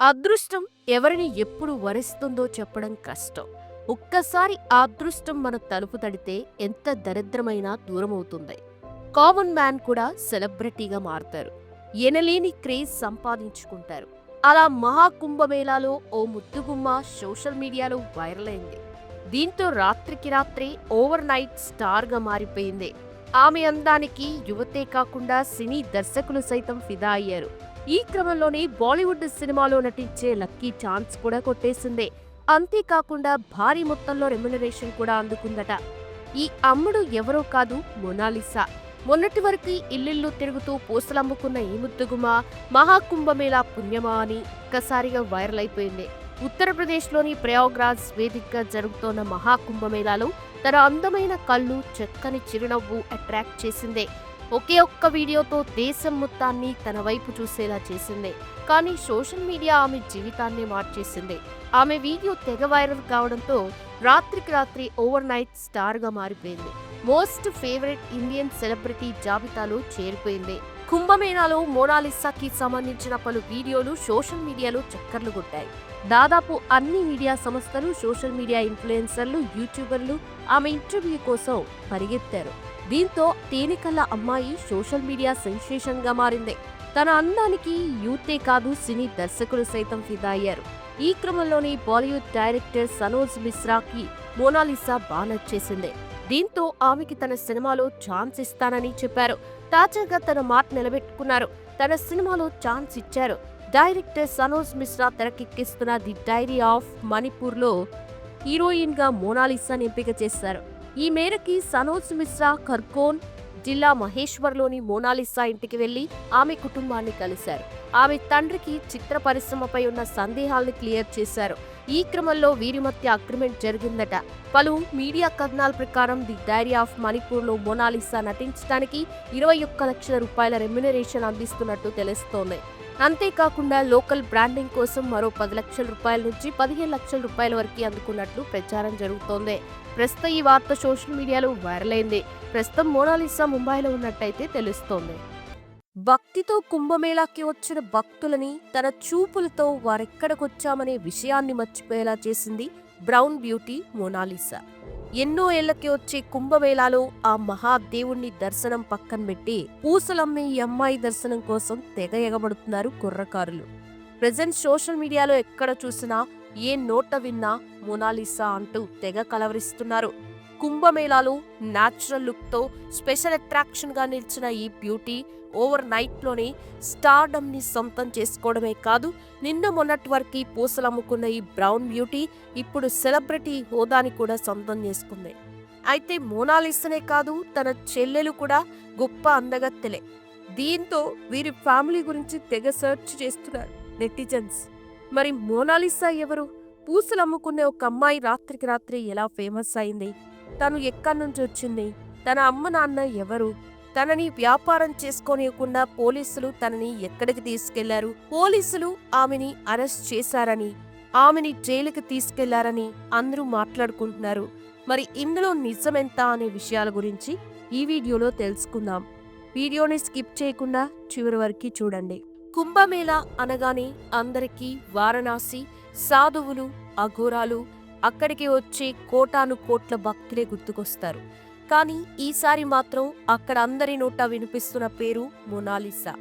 అదృష్టం ఎవరిని ఎప్పుడు వరిస్తుందో చెప్పడం కష్టం. ఒక్కసారి ఆ అదృష్టం మన తలుపు తడితే ఎంత దరిద్రమైనా దూరమవుతుంది. కామన్ మ్యాన్ కూడా సెలబ్రిటీగా మారుతారు. ఎనలేని క్రేజ్ సంపాదించుకుంటారు. అలా మహాకుంభమేళాలో ఓ ముద్దుగుమ్మ సోషల్ మీడియాలో వైరల్ అయింది. దీంతో రాత్రికి రాత్రే ఓవర్ నైట్ స్టార్గా మారిపోయింది. ఆమె అందానికి యువతే కాకుండా సినీ దర్శకులు సైతం ఫిదా అయ్యారు. ఈ క్రమంలోనే బాలీవుడ్ సినిమాలో నటించే లక్కీ ఛాన్స్ కూడా కొట్టేసిందే. అంతేకాకుండా భారీ మొత్తంలో రెమ్యునరేషన్ కూడా అందుకుందట. ఈ అమ్ముడు ఎవరో కాదు మొనాలిసా. మొన్నటి వరకు ఇల్లిల్లు తిరుగుతూ పూసలమ్ముకున్న ఈ ముద్దుగుమ మహాకుంభమేళా పుణ్యమా అని ఒక్కసారిగా వైరల్ అయిపోయింది. ఉత్తరప్రదేశ్లోని ప్రయాగ్రాజ్ వేదికగా జరుగుతోన్న మహాకుంభమేళాలో తన అందమైన కళ్ళు చక్కని చిరునవ్వు అట్రాక్ట్ చేసిందే. ఒకే ఒక్క వీడియోతో దేశం మొత్తాన్ని తన వైపు చూసేలా చేసింది. కానీ సోషల్ మీడియా ఆమె జీవితాన్ని మార్చేసింది. ఆమె వీడియో తెగ వైరల్ కావడంతో రాత్రికి రాత్రి ఓవర్ నైట్ స్టార్గా మారిపోయింది. మోస్ట్ ఫేవరెట్ ఇండియన్ సెలబ్రిటీ జాబితాలో చేరిపోయింది. కుంభమేళాలో మోనాలిసాకి సంబంధించిన పలు వీడియోలు సోషల్ మీడియాలో చక్కర్లు కొట్టాయి. దాదాపు అన్ని మీడియా సంస్థలు సోషల్ మీడియా ఇన్ఫ్లుయెన్సర్లు యూట్యూబర్లు ఆమె ఇంటర్వ్యూ కోసం పరిగెత్తారు. దీంతో తేనికల్ల అమ్మాయి సోషల్ మీడియా సెన్సేషన్గా మారింది. తన అందానికి యూతే కాదు సినీ దర్శకులు సైతం ఫిదా అయ్యారు. ఈ క్రమంలోనే బాలీవుడ్ డైరెక్టర్ సనోజ్ మిశ్రాకి మోనాలిసా బాగా నచ్చేసింది దీంతో ఆమెకి తన సినిమాలో ఛాన్స్ ఇస్తానని చెప్పారు. తాజాగా తన మాట నిలబెట్టుకున్నారు. తన సినిమాలో ఛాన్స్ ఇచ్చారు. డైరెక్టర్ సనోజ్ మిశ్రా తెరకెక్కిస్తున్న ది డైరీ ఆఫ్ మణిపూర్లో హీరోయిన్గా మోనాలిసాని ఎంపిక చేశారు. ఈ మేరకి సనోజ్ మిశ్రా ఖర్గోన్ జిల్లా మహేశ్వర్లోని మోనాలిసా ఇంటికి వెళ్ళి ఆమె కుటుంబాన్ని కలిశారు. ఆమె తండ్రికి చిత్ర పరిశ్రమపై ఉన్న సందేహాలను క్లియర్ చేశారు. ఈ క్రమంలో వీరి మధ్య అగ్రిమెంట్ జరిగిందట. పలు మీడియా కథనాల ప్రకారం ది డైరీ ఆఫ్ మణిపూర్లో మోనాలిసా నటించడానికి ఇరవై ఒక్క లక్షల రూపాయల రెమ్యునరేషన్ అందిస్తున్నట్టు తెలుస్తోంది. అంతేకాకుండా లోకల్ బ్రాండింగ్ కోసం మరో పది లక్షల రూపాయల నుంచి పదిహేను లక్షల రూపాయల వరకు అందుకున్నట్లు ప్రచారం జరుగుతోంది. ప్రస్తుతం ఈ వార్త సోషల్ మీడియాలో వైరల్ అయింది. ప్రస్తుతం మోనాలిసా ముంబైలో ఉన్నట్టయితే తెలుస్తోంది. భక్తితో కుంభమేళాకి వచ్చిన భక్తులని తన చూపులతో వారెక్కడికొచ్చామనే విషయాన్ని మర్చిపోయేలా చేసింది బ్రౌన్ బ్యూటీ మోనాలిసా. ఎన్నో ఏళ్ళకి వచ్చే కుంభమేళాలో ఆ మహాదేవుణ్ణి దర్శనం పక్కన పెట్టి పూసలమ్మే ఈ అమ్మాయి దర్శనం కోసం తెగ ఎగబడుతున్నారు కుర్రకారులు. ప్రజెంట్ సోషల్ మీడియాలో ఎక్కడ చూసినా ఏ నోట విన్నా మొనాలిసా అంటూ తెగ కలవరిస్తున్నారు. కుంభమేళాలో న్యాచురల్ లుక్తో స్పెషల్ అట్రాక్షన్గా నిలిచిన ఈ బ్యూటీ ఓవర్ నైట్లోనే స్టార్డమ్ని సొంతం చేసుకోవడమే కాదు నిన్న మొన్నటి వరకు పూసలమ్ముకున్న ఈ బ్రౌన్ బ్యూటీ ఇప్పుడు సెలబ్రిటీ హోదాని కూడా సొంతం చేసుకుంది. అయితే మోనాలిసనే కాదు తన చెల్లెలు కూడా గొప్ప అందగత్తెలే. దీంతో వీరి ఫ్యామిలీ గురించి తెగ సెర్చ్ చేస్తున్నారు నెటిజన్స్ మరి మోనాలిసా ఎవరు? పూసలు అమ్ముకునే ఒక అమ్మాయి రాత్రికి రాత్రి ఎలా ఫేమస్ అయింది? తను ఎక్కడి నుంచి వచ్చింది? తన అమ్మ నాన్న ఎవరు? తనని వ్యాపారం చేసుకోనియకుండా పోలీసులు తనని ఎక్కడికి తీసుకెళ్ళారు? పోలీసులు ఆమెని అరెస్ట్ చేశారని ఆమెని జైలుకి తీసుకెళ్ళారని అందరూ మాట్లాడుకుంటున్నారు. మరి ఇందులో నిజమెంత అనే విషయాల గురించి ఈ వీడియోలో తెలుసుకుందాం. వీడియోని స్కిప్ చేయకుండా చివరి వరకు చూడండి. కుంభమేళ అనగానే అందరికీ వారణాసి సాధువులు అఘోరాలు అక్కడికి వచ్చే కోటాను కోట్ల భక్తులే గుర్తుకొస్తారు. కానీ ఈసారి మాత్రం అక్కడ అందరి నోట వినిపిస్తున్న పేరు మొనాలిసా.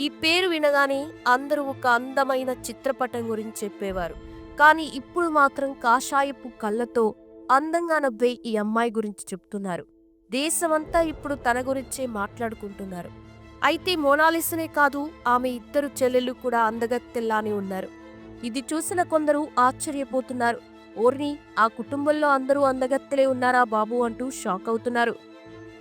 ఈ పేరు వినగానే అందరూ ఒక అందమైన చిత్రపటం గురించి చెప్పేవారు. కానీ ఇప్పుడు మాత్రం కాషాయపు కళ్ళతో అందంగా నవ్వే ఈ అమ్మాయి గురించి చెప్తున్నారు. దేశమంతా ఇప్పుడు తన గురించే మాట్లాడుకుంటున్నారు. అయితే మోనాలిసనే కాదు ఆమె ఇద్దరు చెల్లెళ్ళు కూడా అందగత్తెల్లానే ఉన్నారు. ఇది చూసిన కొందరు ఆశ్చర్యపోతున్నారు. ఓర్ని ఆ కుటుంబంలో అందరూ అందగత్తెలే ఉన్నారా బాబు అంటూ షాక్ అవుతున్నారు.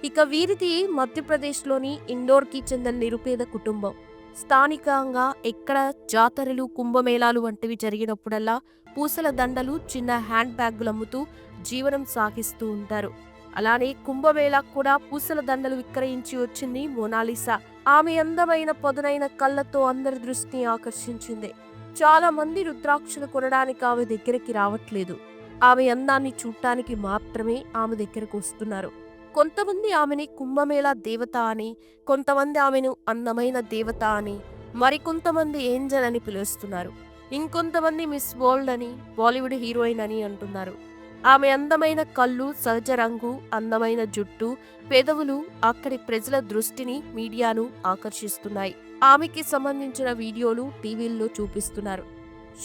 ఇక వీరిది మధ్యప్రదేశ్లోని ఇండోర్కి చెందిన నిరుపేద కుటుంబం. స్థానికంగా ఎక్కడ జాతరలు కుంభమేళాలు వంటివి జరిగినప్పుడల్లా పూసల దండలు చిన్న హ్యాండ్ బ్యాగులు అమ్ముతూ జీవనం సాగిస్తూ ఉంటారు. అలానే కుంభమేళాకు కూడా పూసల దండలు విక్రయించి వచ్చింది మోనాలిసా. ఆమె అందమైన పదునైన కళ్ళతో అందరి దృష్టిని ఆకర్షించింది. చాలా మంది రుద్రాక్షలు కొనడానికి ఆమె దగ్గరికి రావట్లేదు. ఆమె అందాన్ని చూడటానికి మాత్రమే ఆమె దగ్గరకు వస్తున్నారు. కొంతమంది ఆమెని కుంభమేళా దేవత అని కొంతమంది ఆమెను అందమైన దేవత అని మరికొంతమంది ఏంజల్ అని పిలుస్తున్నారు. ఇంకొంతమంది మిస్ వరల్డ్ అని బాలీవుడ్ హీరోయిన్ అని అంటున్నారు. ఆమె అందమైన కళ్ళు సహజ రంగు అందమైన జుట్టు పెదవులు అక్కడి ప్రజల దృష్టిని మీడియాను ఆకర్షిస్తున్నాయి. ఆమెకి సంబంధించిన వీడియోలు టీవీల్లో చూపిస్తున్నారు.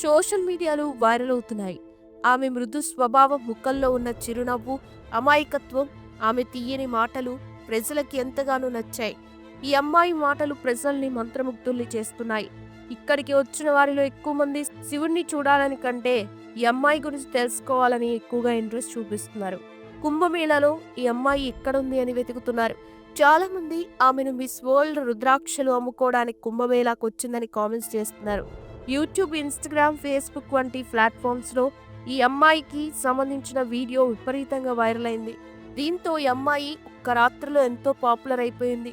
సోషల్ మీడియాలో వైరల్ అవుతున్నాయి. ఆమె మృదు స్వభావం ముఖంలో ఉన్న చిరునవ్వు అమాయకత్వం ఆమె తీయని మాటలు ప్రజలకి ఎంతగానో నచ్చాయి. ఈ అమ్మాయి మాటలు ప్రజల్ని మంత్రముగ్ధుల్ని చేస్తున్నాయి. ఇక్కడికి వచ్చిన వారిలో ఎక్కువ మంది శివుణ్ణి చూడాలని కంటే ఈ అమ్మాయి గురించి తెలుసుకోవాలని ఎక్కువగా ఇంట్రెస్ట్ చూపిస్తున్నారు. కుంభమేళాలో ఈ అమ్మాయి ఎక్కడుంది అని వెతుకుతున్నారు. చాలా మంది ఆమెను మిస్ వరల్డ్ రుద్రాక్షలు అమ్ముకోవడానికి కుంభమేళాకు వచ్చిందని కామెంట్స్ చేస్తున్నారు. యూట్యూబ్ ఇన్స్టాగ్రామ్ ఫేస్బుక్ వంటి ప్లాట్ఫామ్స్లో ఈ అమ్మాయికి సంబంధించిన వీడియో విపరీతంగా వైరల్ అయింది. దీంతో ఈ అమ్మాయి ఒక్క రాత్రిలో ఎంతో పాపులర్ అయిపోయింది.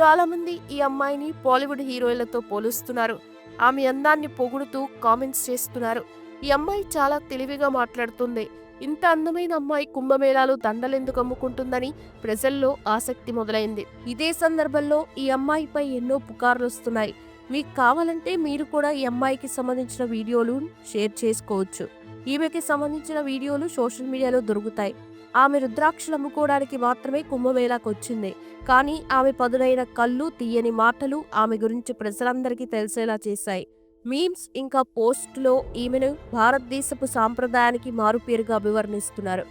చాలా మంది ఈ అమ్మాయిని బాలీవుడ్ హీరోయిన్లతో పోలుస్తున్నారు. ఆమె అందాన్ని పొగుడుతూ కామెంట్స్ చేస్తున్నారు. ఈ అమ్మాయి చాలా తెలివిగా మాట్లాడుతుంది. ఇంత అందమైన అమ్మాయి కుంభమేళాలు దండలెందుకు అమ్ముకుంటుందని ప్రజల్లో ఆసక్తి మొదలైంది. ఇదే సందర్భంలో ఈ అమ్మాయిపై ఎన్నో పుకార్లు వస్తున్నాయి. మీకు కావాలంటే మీరు కూడా ఈ అమ్మాయికి సంబంధించిన వీడియోలు షేర్ చేసుకోవచ్చు. ఈమెకి సంబంధించిన వీడియోలు సోషల్ మీడియాలో దొరుకుతాయి. ఆమె రుద్రాక్షలు అమ్ముకోవడానికి మాత్రమే కుంభమేళాకు వచ్చింది. కానీ ఆమె పదునైన కళ్ళు తీయని మాటలు ఆమె గురించి ప్రజలందరికీ తెలిసేలా చేశాయి. మీమ్స్ ఇంకా పోస్ట్లో ఈమెను భారతదేశపు సాంప్రదాయానికి మారుపేరుగా అభివర్ణిస్తున్నారు.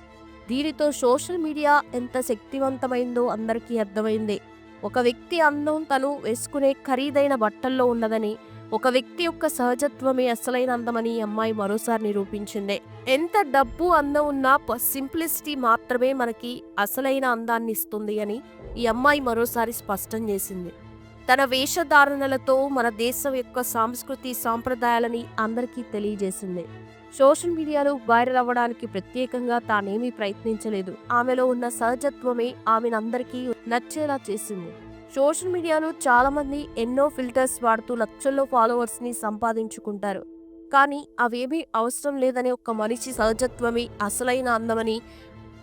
దీనితో సోషల్ మీడియా ఎంత శక్తివంతమైందో అందరికీ అర్థమైంది. ఒక వ్యక్తి అందం తను వేసుకునే ఖరీదైన బట్టల్లో ఉన్నదని ఒక వ్యక్తి యొక్క సహజత్వమే అసలైన అందమని ఈ అమ్మాయి మరోసారి నిరూపించింది. ఎంత డబ్బు అందం ఉన్నా సింప్లిసిటీ మాత్రమే మనకి అసలైన అందాన్ని ఇస్తుంది అని ఈ అమ్మాయి మరోసారి స్పష్టం చేసింది. తన వేషధారణలతో మన దేశం యొక్క సాంస్కృతి సాంప్రదాయాలని అందరికీ తెలియజేసింది. సోషల్ మీడియాలో వైరల్ అవ్వడానికి ప్రత్యేకంగా తానేమీ ప్రయత్నించలేదు. ఆమెలో ఉన్న సహజత్వమే ఆమెను అందరికీ నచ్చేలా చేసింది. సోషల్ మీడియాలో చాలా మంది ఎన్నో ఫిల్టర్స్ వాడుతూ లక్షల్లో ఫాలోవర్స్ని సంపాదించుకుంటారు. కానీ అవేమీ అవసరం లేదనే ఒక మనిషి సహజత్వమే అసలైన అందమని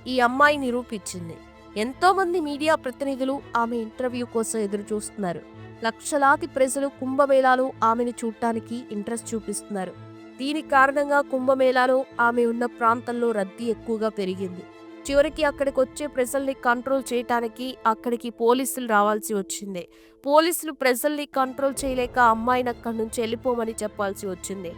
ఈ అమ్మాయి నిరూపించింది. ఎంతోమంది మీడియా ప్రతినిధులు ఆమె ఇంటర్వ్యూ కోసం ఎదురు చూస్తున్నారు లక్షలాది ప్రజలు కుంభమేళాలో ఆమెను చూడటానికి ఇంట్రెస్ట్ చూపిస్తున్నారు. దీని కారణంగా కుంభమేళాలో ఆమె ఉన్న ప్రాంతంలో రద్దీ ఎక్కువగా పెరిగింది. చివరికి అక్కడికి వచ్చే ప్రజల్ని కంట్రోల్ చేయటానికి అక్కడికి పోలీసులు రావాల్సి వచ్చింది. పోలీసులు ప్రజల్ని కంట్రోల్ చేయలేక అమ్మాయిని అక్కడి నుంచి వెళ్ళిపోమని చెప్పాల్సి వచ్చింది.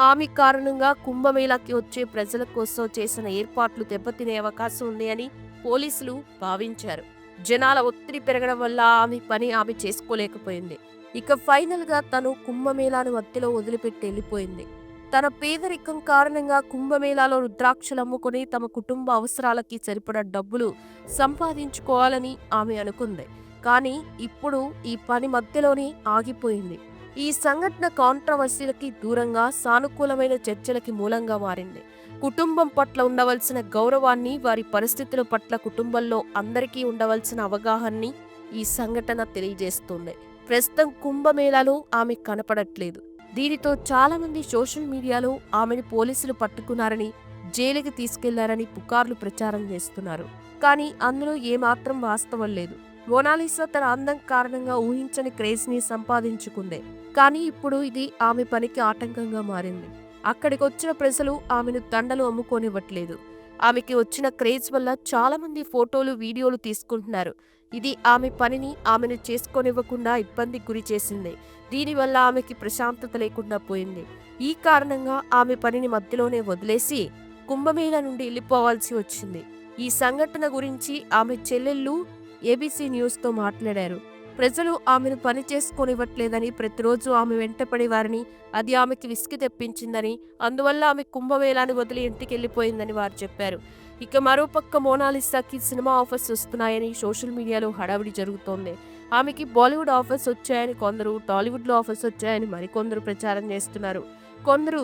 ఆమె కారణంగా కుంభమేళాకి వచ్చే ప్రజల కోసం చేసిన ఏర్పాట్లు దెబ్బతినే అవకాశం ఉంది అని పోలీసులు భావించారు. జనాల ఒత్తిడి పెరగడం వల్ల ఆమె పని ఆమె చేసుకోలేకపోయింది. ఇక ఫైనల్గా తను కుంభమేళాను మధ్యలో వదిలిపెట్టి వెళ్ళిపోయింది. తన పేదరికం కారణంగా కుంభమేళాలో రుద్రాక్షలు అమ్ముకుని తమ కుటుంబ అవసరాలకి సరిపడా డబ్బులు సంపాదించుకోవాలని ఆమె అనుకుంది. కానీ ఇప్పుడు ఈ పని మధ్యలోనే ఆగిపోయింది. ఈ సంఘటన కాంట్రవర్సీలకి దూరంగా సానుకూలమైన చర్చలకి మూలంగా మారింది. కుటుంబం పట్ల ఉండవలసిన గౌరవాన్ని వారి పరిస్థితుల పట్ల కుటుంబంలో అందరికీ ఉండవలసిన అవగాహనని ఈ సంఘటన తెలియజేస్తుంది. ప్రస్తుతం కుంభమేళాలో ఆమె కనపడట్లేదు. దీనితో చాలామంది సోషల్ మీడియాలో ఆమెను పోలీసులు పట్టుకున్నారని జైలుకి తీసుకెళ్ళారని పుకార్లు ప్రచారం చేస్తున్నారు. కానీ అందులో ఏమాత్రం వాస్తవం లేదు. మోనాలిసా తన అందం కారణంగా ఊహించని క్రేజ్ని సంపాదించుకుంది. కానీ ఇప్పుడు ఇది ఆమె పనికి ఆటంకంగా మారింది. అక్కడికి వచ్చిన ప్రజలు ఆమెను దండలు అమ్ముకోనివ్వట్లేదు. ఆమెకి వచ్చిన క్రేజ్ వల్ల చాలామంది ఫోటోలు వీడియోలు తీసుకుంటున్నారు. ఇది ఆమె పనిని ఆమెను చేసుకోనివ్వకుండా ఇబ్బందికి గురి చేసింది. దీనివల్ల ఆమెకి ప్రశాంతత లేకుండా పోయింది. ఈ కారణంగా ఆమె పనిని మధ్యలోనే వదిలేసి కుంభమేళ నుండి వెళ్ళిపోవాల్సి వచ్చింది. ఈ సంఘటన గురించి ఆమె చెల్లెళ్ళు ఏబీసీ న్యూస్తో మాట్లాడారు. ప్రజలు ఆమెను పని చేసుకొనివ్వట్లేదని ప్రతిరోజు ఆమె వెంటపడేవారని అది ఆమెకి విసిగి తెప్పించిందని అందువల్ల ఆమె కుంభమేళాన్ని వదిలి ఇంటికి వెళ్ళిపోయిందని వారు చెప్పారు. ఇక మరోపక్క మోనాలిసాకి సినిమా ఆఫర్స్ వస్తున్నాయని సోషల్ మీడియాలో హడావిడి జరుగుతోంది. ఆమెకి బాలీవుడ్ ఆఫర్స్ వచ్చాయని కొందరు టాలీవుడ్లో ఆఫర్స్ వచ్చాయని మరికొందరు ప్రచారం చేస్తున్నారు. కొందరు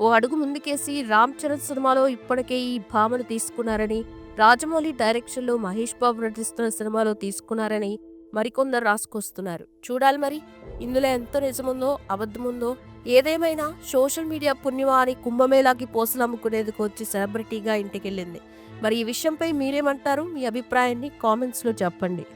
ఓ అడుగు ముందుకేసి రామ్ చరణ్ సినిమాలో ఇప్పటికే ఈ భామను తీసుకున్నారని రాజమౌళి డైరెక్షన్లో మహేష్ బాబు నటిస్తున్న సినిమాలో తీసుకున్నారని మరికొందరు రాసుకొస్తున్నారు. చూడాలి మరి ఇందులో ఎంత నిజముందో అబద్ధముందో ఏదేమైనా సోషల్ మీడియా పుణ్యమా అని కుంభమేళాకి పోసలు అమ్ముకునేందుకు వచ్చి సెలబ్రిటీగా ఇంటికెళ్ళింది. మరి ఈ విషయంపై మీరేమంటారు? మీ అభిప్రాయాన్ని కామెంట్స్లో చెప్పండి.